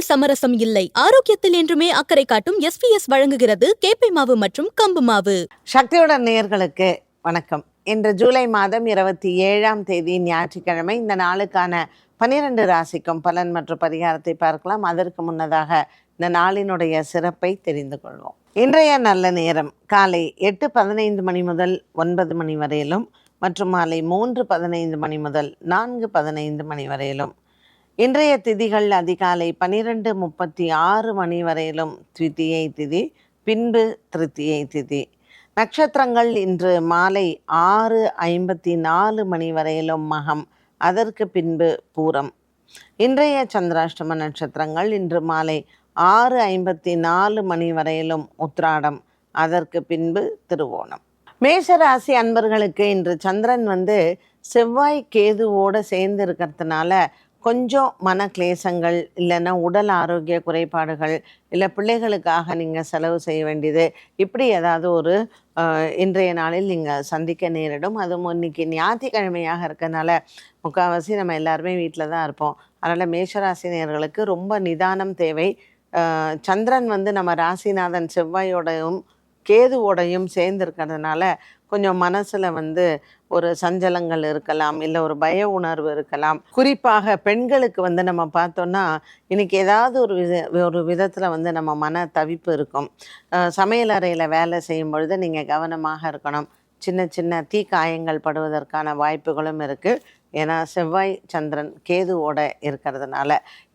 உணவில் சமரசம் இல்லை. ஆரோக்கியத்தில் என்றுமே அக்கறை காட்டும் எஸ்பிஎஸ் வழங்குகிறது கேப்பை மாவு மற்றும் கம்பு மாவு. சக்தியுடன் நேயர்களுக்கு வணக்கம். இன்று ஜூலை மாதம் இருபத்தி ஏழாம் தேதி ஞாயிற்றுக்கிழமை இந்த நாளுக்கான பனிரெண்டு ராசிக்கும் பலன் மற்றும் பரிகாரத்தை பார்க்கலாம். அதற்கு முன்னதாக இந்த நாளினுடைய சிறப்பை தெரிந்து கொள்வோம். இன்றைய நல்ல நேரம் காலை எட்டு பதினைந்து மணி முதல் ஒன்பது மணி வரையிலும் மற்றும் மாலை மூன்று பதினைந்து மணி முதல் நான்கு பதினைந்து மணி வரையிலும் இன்றைய திதிகள் அதிகாலை பனிரெண்டு முப்பத்தி ஆறு மணி வரையிலும் த்விதியை திதி பின்பு திருத்தியை திதி. நட்சத்திரங்கள் இன்று மாலை ஆறு ஐம்பத்தி நாலு மணி வரையிலும் மகம் அதற்கு பின்பு பூரம். இன்றைய சந்திராஷ்டம நட்சத்திரங்கள் இன்று மாலை ஆறு ஐம்பத்தி நாலு மணி வரையிலும் உத்ராடம் அதற்கு பின்பு திருவோணம். மேஷராசி அன்பர்களுக்கு இன்று சந்திரன் வந்து செவ்வாய் கேதுவோடு சேர்ந்து இருக்கிறதுனால கொஞ்சம் மன கிளேசங்கள் இல்லைன்னா உடல் ஆரோக்கிய குறைபாடுகள் இல்லை பிள்ளைகளுக்காக நீங்கள் செலவு செய்ய வேண்டியது இப்படி ஏதாவது ஒரு இன்றைய நாளில் நீங்கள் சந்திக்க நேரிடும். அதுவும் இன்னைக்கு ஞாயிற்றுக்கிழமையாக இருக்கனால முக்கால்வாசி நம்ம எல்லாருமே வீட்டில் தான் இருப்போம். அதனால் மேஷராசினியர்களுக்கு ரொம்ப நிதானம் தேவை. சந்திரன் வந்து நம்ம ராசிநாதன் செவ்வாயோடையும் கேதுவோடையும் சேர்ந்துருக்கிறதுனால கொஞ்சம் மனசில் வந்து ஒரு சஞ்சலங்கள் இருக்கலாம் இல்லை ஒரு பய உணர்வு இருக்கலாம். குறிப்பாக பெண்களுக்கு வந்து நம்ம பார்த்தோன்னா இன்னைக்கு ஏதாவது ஒரு வித ஒரு விதத்தில் வந்து நம்ம மன தவிப்பு இருக்கும். சமையல் அறையில் வேலை செய்யும் பொழுது நீங்கள் கவனமாக இருக்கணும். சின்ன சின்ன தீ காயங்கள் படுவதற்கான வாய்ப்புகளும் இருக்குது ஏன்னா செவ்வாய் சந்திரன் கேதுவோட இருக்கிறதுனால.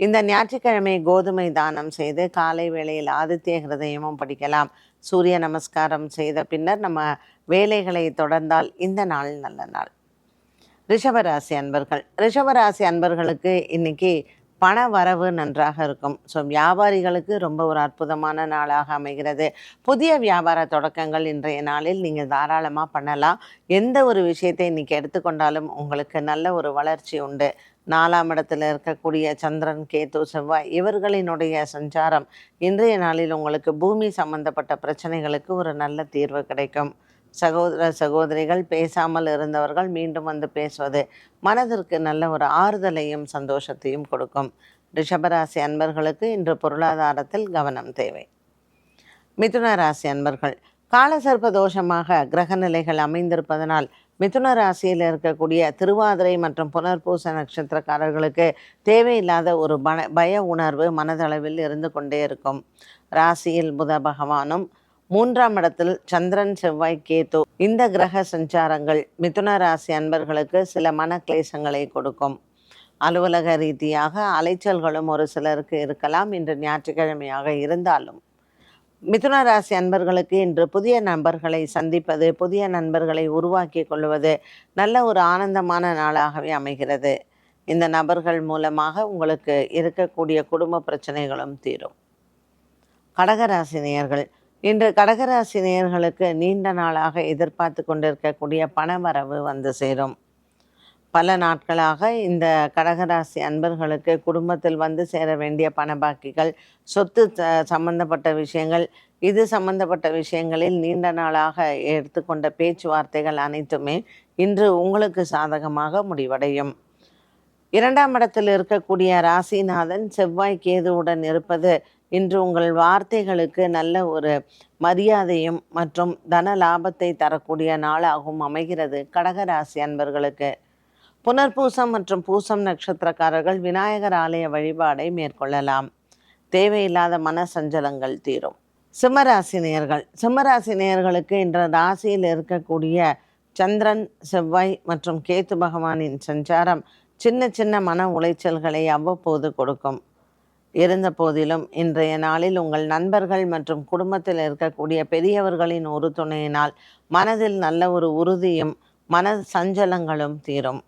இந்த ஞாயிற்றுக்கிழமை கோதுமை தானம் செய்து காலை வேளையில் ஆதித்ய ஹிருதயமும் படிக்கலாம். சூரிய நமஸ்காரம் செய்த பின்னர் நம்ம வேலைகளை தொடர்ந்தால் இந்த நாள் நல்ல நாள். ரிஷபராசி அன்பர்கள் ரிஷபராசி அன்பர்களுக்கு இன்னைக்கு பண வரவு நன்றாக இருக்கும். ஸோ வியாபாரிகளுக்கு ரொம்ப ஒரு அற்புதமான நாளாக அமைகிறது. புதிய வியாபார தொடக்கங்கள் இன்றைய நாளில் நீங்கள் தாராளமாக பண்ணலாம். எந்த ஒரு விஷயத்தை இன்னைக்கு எடுத்துக்கொண்டாலும் உங்களுக்கு நல்ல ஒரு வளர்ச்சி உண்டு. நாலாம் இடத்தில் இருக்கக்கூடிய சந்திரன் கேத்து செவ்வாய் இவர்களினுடைய சஞ்சாரம் இன்றைய நாளில் உங்களுக்கு பூமி சம்பந்தப்பட்ட பிரச்சனைகளுக்கு ஒரு நல்ல தீர்வு கிடைக்கும். சகோதர சகோதரிகள் பேசாமல் இருந்தவர்கள் மீண்டும் வந்து பேசுவது மனதிற்கு நல்ல ஒரு ஆறுதலையும் சந்தோஷத்தையும் கொடுக்கும். ரிஷபராசி அன்பர்களுக்கு இன்று பொருளாதாரத்தில் கவனம் தேவை. மிதுன ராசி அன்பர்கள் காலசர்ப்ப தோஷமாக கிரக நிலைகள் அமைந்திருப்பதனால் மிதுன ராசியில் இருக்கக்கூடிய திருவாதிரை மற்றும் புனர்பூச நட்சத்திரக்காரர்களுக்கு தேவையில்லாத ஒரு பன பய உணர்வு மனதளவில் இருந்து கொண்டே இருக்கும். ராசியில் புத பகவானும் மூன்றாம் இடத்தில் சந்திரன் செவ்வாய் கேத்து இந்த கிரக சஞ்சாரங்கள் மிதுன ராசி அன்பர்களுக்கு சில மன கிளேசங்களை கொடுக்கும். அலுவலக ரீதியாக அலைச்சல்களும் ஒரு சிலருக்கு இருக்கலாம். இன்று ஞாயிற்றுக்கிழமையாக இருந்தாலும் மிதுன ராசி அன்பர்களுக்கு இன்று புதிய நண்பர்களை சந்திப்பது புதிய நண்பர்களை உருவாக்கி கொள்வது நல்ல ஒரு ஆனந்தமான நாளாகவே அமைகிறது. இந்த நபர்கள் மூலமாக உங்களுக்கு இருக்கக்கூடிய குடும்ப பிரச்சனைகளும் தீரும். கடகராசி நேயர்கள் இன்று கடகராசி நேயர்களுக்கு நீண்ட நாளாக எதிர்பார்த்து கொண்டிருக்கக்கூடிய பணவரவு வந்து சேரும். பல நாட்களாக இந்த கடகராசி அன்பர்களுக்கு குடும்பத்தில் வந்து சேர வேண்டிய பண பாக்கிகள் சொத்து சம்பந்தப்பட்ட விஷயங்கள் இது சம்பந்தப்பட்ட விஷயங்களில் நீண்ட நாளாக எடுத்துக்கொண்ட பேச்சுவார்த்தைகள் அனைத்துமே இன்று உங்களுக்கு சாதகமாக முடிவடையும். இரண்டாம் இடத்தில் இருக்கக்கூடிய ராசிநாதன் செவ்வாய் கேதுவுடன் இருப்பது இன்று உங்கள் வார்த்தைகளுக்கு நல்ல ஒரு மரியாதையும் மற்றும் தன லாபத்தை தரக்கூடிய நாளாகவும் அமைகிறது கடகராசி அன்பர்களுக்கு. புனர்பூசம் மற்றும் பூசம் நட்சத்திரக்காரர்கள் விநாயகர் ஆலய வழிபாடை மேற்கொள்ளலாம். தேவையில்லாத மன சஞ்சலங்கள் தீரும். சிம்மராசி நேயர்கள். சிம்மராசி நேயர்களுக்கு ராசியில் இருக்கக்கூடிய சந்திரன் செவ்வாய் மற்றும் கேத்து பகவானின் சஞ்சாரம் சின்ன சின்ன மன உளைச்சல்களை அவ்வப்போது கொடுக்கும். இருந்த போதிலும் இன்றைய நாளில் உங்கள் நண்பர்கள் மற்றும் குடும்பத்தில் இருக்கக்கூடிய பெரியவர்களின் ஒரு துணையினால் மனதில் நல்ல ஒரு உறுதியும் மன சஞ்சலங்களும் தீரும்.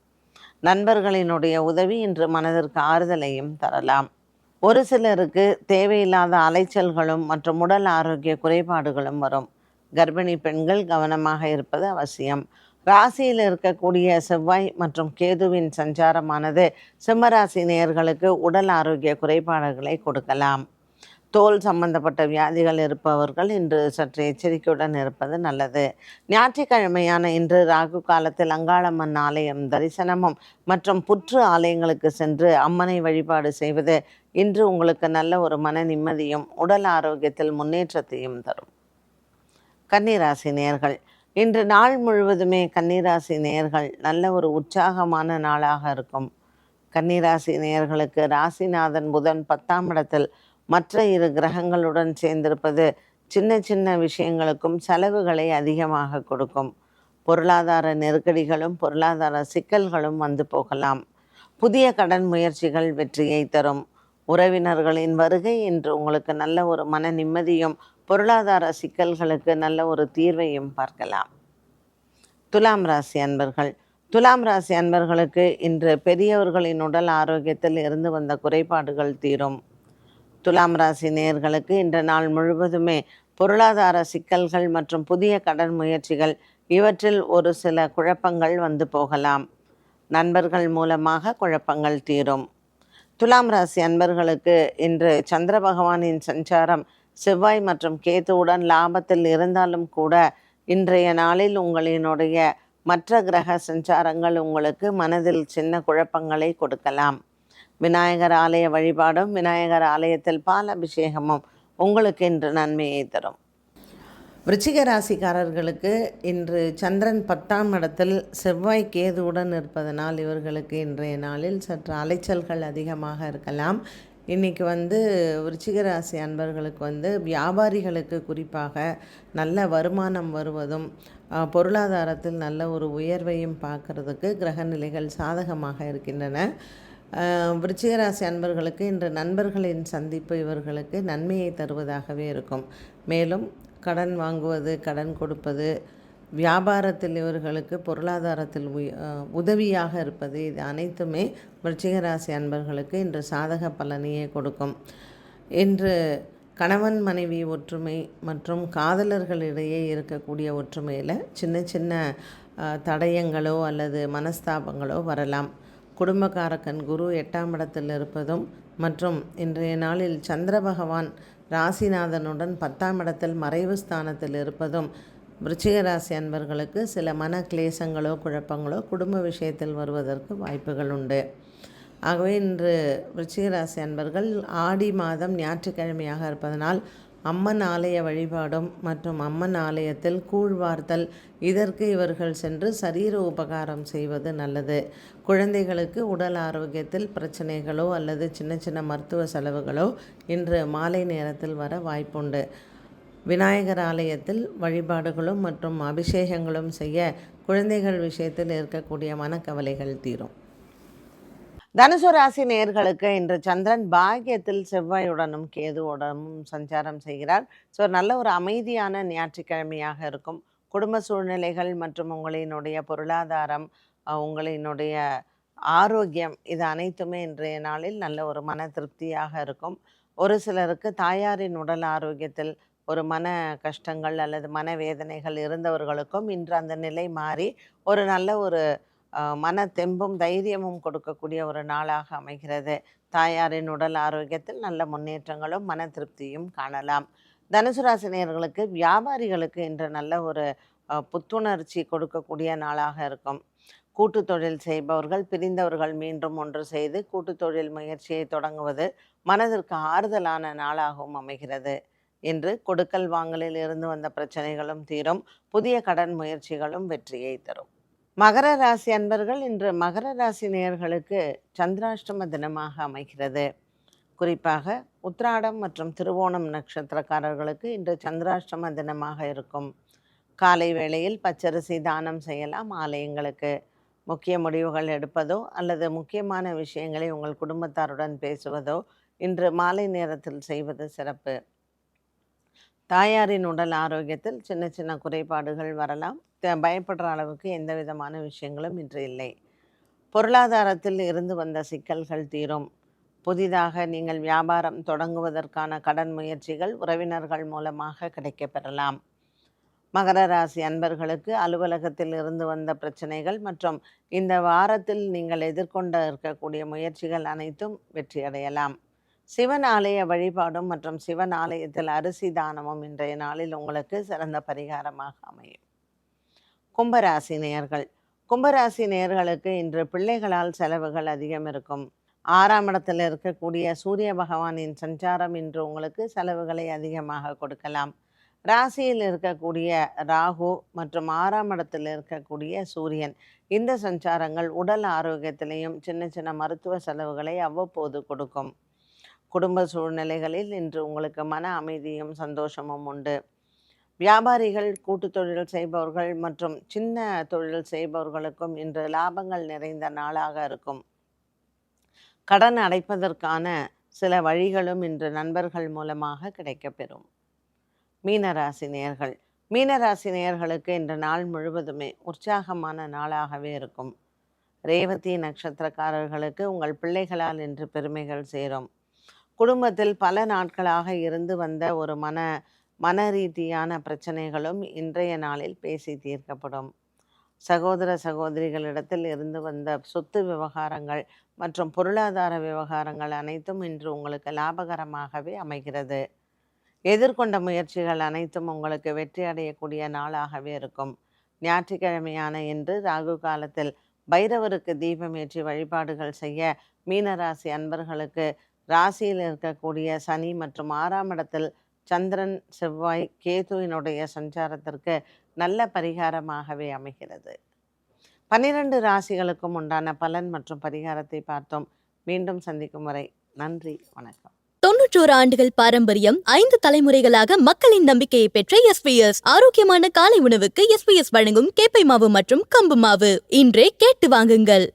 நண்பர்களினுடைய உதவி இன்று மனதிற்கு ஆறுதலையும் தரலாம். ஒரு சிலருக்கு தேவையில்லாத அலைச்சல்களும் மற்றும் உடல் ஆரோக்கிய குறைபாடுகளும் வரும். கர்ப்பிணி பெண்கள் கவனமாக இருப்பது அவசியம். ராசியில் இருக்கக்கூடிய செவ்வாய் மற்றும் கேதுவின் சஞ்சாரமானது சிம்மராசி நேயர்களுக்கு உடல் ஆரோக்கிய குறைபாடுகளை கொடுக்கலாம். தோல் சம்பந்தப்பட்ட வியாதிகள் இருப்பவர்கள் இன்று சற்று எச்சரிக்கையுடன் இருப்பது நல்லது. ஞாயிற்றுக்கிழமையான இன்று ராகு காலத்தில் அங்காளம்மன் ஆலயம் தரிசனமும் மற்றும் புற்று ஆலயங்களுக்கு சென்று அம்மனை வழிபாடு செய்வது இன்று உங்களுக்கு நல்ல ஒரு மன நிம்மதியும் உடல் ஆரோக்கியத்தில் முன்னேற்றத்தையும் தரும். கன்னிராசி நேர்கள். இன்று நாள் முழுவதுமே கன்னிராசி நேர்கள் நல்ல ஒரு உற்சாகமான நாளாக இருக்கும். கன்னிராசி நேயர்களுக்கு ராசிநாதன் புதன் பத்தாம் இடத்தில் மற்ற இரு கிரகங்களுடன் சேர்ந்திருப்பது சின்ன சின்ன விஷயங்களுக்கும் செலவுகளை அதிகமாக கொடுக்கும். பொருளாதார நெருக்கடிகளும் பொருளாதார சிக்கல்களும் வந்து போகலாம். புதிய கடன் முயற்சிகள் வெற்றியை தரும். உறவினர்களின் வருகை இன்று உங்களுக்கு நல்ல ஒரு மன நிம்மதியும் பொருளாதார சிக்கல்களுக்கு நல்ல ஒரு தீர்வையும் பார்க்கலாம். துலாம் ராசி அன்பர்கள். துலாம் ராசி அன்பர்களுக்கு இன்று பெரியவர்களின் உடல் ஆரோக்கியத்தில் இருந்து வந்த குறைபாடுகள் தீரும். துலாம் ராசி நேயர்களுக்கு இன்று நாள் முழுவதுமே பொருளாதார சிக்கல்கள் மற்றும் புதிய கடன் முயற்சிகள் இவற்றில் ஒரு சில குழப்பங்கள் வந்து போகலாம். நண்பர்கள் மூலமாக குழப்பங்கள் தீரும். துலாம் ராசி அன்பர்களுக்கு இன்று சந்திர பகவானின் சஞ்சாரம் செவ்வாய் மற்றும் கேத்துவுடன் லாபத்தில் இருந்தாலும் கூட இன்றைய நாளில் உங்களினுடைய மற்ற கிரக சஞ்சாரங்கள் உங்களுக்கு மனதில் சின்ன குழப்பங்களை கொடுக்கலாம். விநாயகர் ஆலய வழிபாடும் விநாயகர் ஆலயத்தில் பால் அபிஷேகமும் உங்களுக்கு இன்று நன்மையை தரும். விருச்சிக ராசிக்காரர்களுக்கு இன்று சந்திரன் பத்தாம் இடத்தில் செவ்வாய் கேதுவுடன் இருப்பதனால் இவர்களுக்கு இன்றைய நாளில் சற்று அலைச்சல்கள் அதிகமாக இருக்கலாம். இன்றைக்கி வந்து விருச்சிக ராசி அன்பர்களுக்கு வந்து வியாபாரிகளுக்கு குறிப்பாக நல்ல வருமானம் வருவதும் பொருளாதாரத்தில் நல்ல ஒரு உயர்வையும் பார்க்கறதுக்கு கிரகநிலைகள் சாதகமாக இருக்கின்றன. விருச்சிகராசி அன்பர்களுக்கு இன்று நண்பர்களின் சந்திப்பு இவர்களுக்கு நன்மையை தருவதாகவே இருக்கும். மேலும் கடன் வாங்குவது கடன் கொடுப்பது வியாபாரத்தில் இவர்களுக்கு பொருளாதாரத்தில் உதவியாக இருப்பது இது அனைத்துமே விருச்சிகராசி அன்பர்களுக்கு இன்று சாதக பலனையே கொடுக்கும். இன்று கணவன் மனைவி ஒற்றுமை மற்றும் காதலர்களிடையே இருக்கக்கூடிய ஒற்றுமையில் சின்ன சின்ன தடயங்களோ அல்லது மனஸ்தாபங்களோ வரலாம். குடும்பக்காரக்கன் குரு எட்டாம் இடத்தில் இருப்பதும் மற்றும் இன்றைய நாளில் சந்திர பகவான் ராசிநாதனுடன் பத்தாம் இடத்தில் மறைவு ஸ்தானத்தில் இருப்பதும் விருச்சிக ராசி அன்பர்களுக்கு சில மன கிளேசங்களோ குழப்பங்களோ குடும்ப விஷயத்தில் வருவதற்கு வாய்ப்புகள் உண்டு. ஆகவே இன்று விருச்சிக ராசி அன்பர்கள் ஆடி மாதம் ஞாயிற்றுக்கிழமையாக இருப்பதனால் அம்மன் ஆலய வழிபாடும் மற்றும் அம்மன் ஆலயத்தில் கூழ் வார்த்தல் இதற்கு இவர்கள் சென்று சரீர உபகாரம் செய்வது நல்லது. குழந்தைகளுக்கு உடல் ஆரோக்கியத்தில் பிரச்சனைகளோ அல்லது சின்ன சின்ன மருத்துவ செலவுகளோ இன்று மாலை நேரத்தில் வர வாய்ப்புண்டு. விநாயகர் ஆலயத்தில் வழிபாடுகளும் மற்றும் அபிஷேகங்களும் செய்ய குழந்தைகள் விஷயத்தில் இருக்கக்கூடிய மனக்கவலைகள் தீரும். தனுசு ராசி நேர்களுக்கு இன்று சந்திரன் பாக்கியத்தில் செவ்வாயுடனும் கேதுவுடனும் சஞ்சாரம் செய்கிறார். ஸோ நல்ல ஒரு அமைதியான ஞாயிற்றுக்கிழமையாக இருக்கும். குடும்ப சூழ்நிலைகள் மற்றும் உங்களினுடைய பொருளாதாரம் உங்களினுடைய ஆரோக்கியம் இது அனைத்துமே இன்றைய நாளில் நல்ல ஒரு மன திருப்தியாக இருக்கும். ஒரு சிலருக்கு தாயாரின் உடல் ஆரோக்கியத்தில் ஒரு மன கஷ்டங்கள் அல்லது மனவேதனைகள் இருந்தவர்களுக்கும் இன்று அந்த நிலை மாறி ஒரு நல்ல ஒரு மன தெம்பும் தைரியமும் கொடுக்கக்கூடிய ஒரு நாளாக அமைகிறது. தாயாரின் உடல் ஆரோக்கியத்தில் நல்ல முன்னேற்றங்களும் மன திருப்தியும் காணலாம். தனுசு வியாபாரிகளுக்கு இன்று நல்ல ஒரு புத்துணர்ச்சி கொடுக்கக்கூடிய நாளாக இருக்கும். கூட்டு தொழில் செய்பவர்கள் பிரிந்தவர்கள் மீண்டும் ஒன்று செய்து கூட்டு தொழில் முயற்சியை தொடங்குவது மனதிற்கு ஆறுதலான நாளாகவும் அமைகிறது. இன்று கொடுக்கல் வாங்கலில் இருந்து வந்த பிரச்சனைகளும் தீரும். புதிய கடன் முயற்சிகளும் வெற்றியை தரும். மகர ராசி அன்பர்கள் இன்று மகர ராசி நேயர்களுக்கு சந்திராஷ்டம தினமாக அமைகிறது. குறிப்பாக உத்ராடம் மற்றும் திருவோணம் நட்சத்திரக்காரர்களுக்கு இன்று சந்திராஷ்டம தினமாக இருக்கும். காலை வேளையில் பச்சரிசி தானம் செய்யலாம் ஆலயங்களுக்கு. முக்கிய முடிவுகள் எடுப்பதோ அல்லது முக்கியமான விஷயங்களை உங்கள் குடும்பத்தாருடன் பேசுவதோ இன்று மாலை நேரத்தில் செய்வது சிறப்பு. தாயாரின் உடல் ஆரோக்கியத்தில் சின்ன சின்ன குறைபாடுகள் வரலாம். பயப்படுற அளவுக்கு எந்த விதமான விஷயங்களும் இன்று இல்லை. பொருளாதாரத்தில் இருந்து வந்த சிக்கல்கள் தீரும். புதிதாக நீங்கள் வியாபாரம் தொடங்குவதற்கான கடன் முயற்சிகள் உறவினர்கள் மூலமாக கிடைக்கப்பெறலாம். மகர ராசி அன்பர்களுக்கு அலுவலகத்தில் இருந்து வந்த பிரச்சனைகள் மற்றும் இந்த வாரத்தில் நீங்கள் எதிர்கொண்ட இருக்கக்கூடிய முயற்சிகள் அனைத்தும் வெற்றியடையலாம் சிவன் ஆலய வழிபாடும் மற்றும் சிவன் ஆலயத்தில் அரிசி தானமும் இன்றைய நாளில் உங்களுக்கு சிறந்த பரிகாரமாக அமையும். கும்பராசி நேயர்கள் கும்பராசி நேயர்களுக்கு இன்று பிள்ளைகளால் செலவுகள் அதிகம் இருக்கும். ஆறாம் இடத்தில் இருக்கக்கூடிய சூரிய பகவானின் சஞ்சாரம் இன்று உங்களுக்கு செலவுகளை அதிகமாக கொடுக்கலாம். ராசியில் இருக்கக்கூடிய ராகு மற்றும் ஆறாம் இடத்தில் இருக்கக்கூடிய சூரியன் இந்த சஞ்சாரங்கள் உடல் ஆரோக்கியத்திலையும் சின்ன சின்ன மருத்துவ செலவுகளை அவ்வப்போது கொடுக்கும். குடும்ப சூழ்நிலைகளில் இன்று உங்களுக்கு மன அமைதியும் சந்தோஷமும் உண்டு. வியாபாரிகள் கூட்டு தொழில் செய்பவர்கள் மற்றும் சின்ன தொழில் செய்பவர்களுக்கும் இன்று லாபங்கள் நிறைந்த நாளாக இருக்கும். கடன் அடைப்பதற்கான சில வழிகளும் இன்று நண்பர்கள் மூலமாக கிடைக்கப்பெறும். மீனராசி நேர்கள் மீனராசி நேர்களுக்கு இன்று நாள் முழுவதுமே உற்சாகமான நாளாகவே இருக்கும். ரேவதி நட்சத்திரக்காரர்களுக்கு உங்கள் பிள்ளைகளால் இன்று பெருமைகள் சேரும். குடும்பத்தில் பல நாட்களாக இருந்து வந்த ஒரு மன மன ரீதியான பிரச்சனைகளும் இன்றைய நாளில் பேசி தீர்க்கப்படும். சகோதர சகோதரிகளிடத்தில் இருந்து வந்த சொத்து விவகாரங்கள் மற்றும் பொருளாதார விவகாரங்கள் அனைத்தும் இன்று உங்களுக்கு லாபகரமாகவே அமைகிறது. எதிர்கொண்ட முயற்சிகள் அனைத்தும் உங்களுக்கு வெற்றி அடையக்கூடிய நாளாகவே இருக்கும். ஞாயிற்றுக்கிழமையான இன்று ராகு காலத்தில் பைரவருக்கு தீபம் ஏற்றி வழிபாடுகள் செய்ய மீனராசி அன்பர்களுக்கு ராசியில் இருக்கக்கூடிய சனி மற்றும் ஆறாம் இடத்தில் சந்திரன் செவ்வாய் கேதுவினுடைய சஞ்சாரத்திற்கு நல்ல பரிகாரமாகவே அமைகிறது. பன்னிரண்டு ராசிகளுக்கும் உண்டான பலன் மற்றும் பரிகாரத்தை பார்த்தோம். மீண்டும் சந்திக்கும் வரை நன்றி வணக்கம். தொன்னூற்றோரு ஆண்டுகள் பாரம்பரியம் ஐந்து தலைமுறைகளாக மக்களின் நம்பிக்கையை பெற்ற எஸ்பிஎஸ் ஆரோக்கியமான காலை உணவுக்கு எஸ்பிஎஸ் வழங்கும் கேப்பை மாவு மற்றும் கம்பு மாவு. இன்றே கேட்டு வாங்குங்கள்.